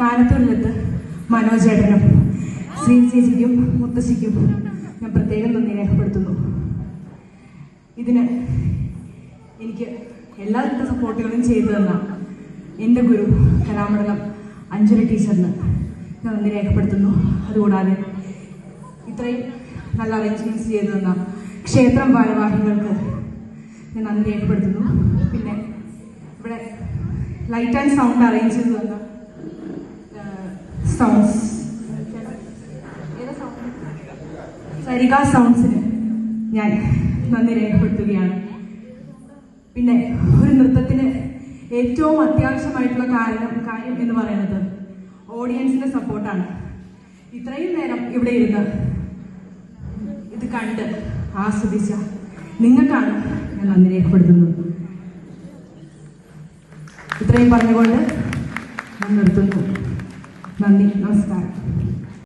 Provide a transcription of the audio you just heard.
കാലത്തുള്ളിടത്ത് മനോജേട്ടനും ശ്രീ ചേച്ചിക്കും മുത്തശ്ശിക്കും ഞാൻ പ്രത്യേകം നന്ദി രേഖപ്പെടുത്തുന്നു. ഇതിന് എനിക്ക് എല്ലാവിധ സപ്പോർട്ടുകളും ചെയ്തു തന്ന എന്റെ ഗുരു കലാമണ്ഡലം അഞ്ജലി ടീച്ചറിന് ഞാൻ നന്ദി രേഖപ്പെടുത്തുന്നു. അതുകൂടാതെ ഇത്രയും നല്ല അറേഞ്ച്മെന്റ്സ് ചെയ്തു തന്ന ക്ഷേത്രം ഭാരവാഹികൾക്ക് ഞാൻ നന്ദി രേഖപ്പെടുത്തുന്നു. പിന്നെ ഇവിടെ ലൈറ്റ് ആൻഡ് സൗണ്ട് അറേഞ്ച് ചെയ്തു തന്ന സൗണ്ട്സ് സരിക സൗണ്ട്സിന് ഞാൻ നന്ദി രേഖപ്പെടുത്തുകയാണ്. പിന്നെ ഒരു നൃത്തത്തിന് ഏറ്റവും അത്യാവശ്യമായിട്ടുള്ള കാരണം കാര്യം എന്ന് പറയുന്നത് ഓഡിയൻസിന്റെ സപ്പോർട്ടാണ് ഇത്രയും നേരം ഇവിടെ ഇരുന്ന് ഇത് കണ്ട് ആസ്വദിച്ച നിങ്ങൾക്കാണ് ഞാൻ നന്ദി രേഖപ്പെടുത്തുന്നത്. ഇത്രയും പറഞ്ഞുകൊണ്ട് ഞാൻ നിർത്തുന്നു. നന്ദി നമസ്കാരം.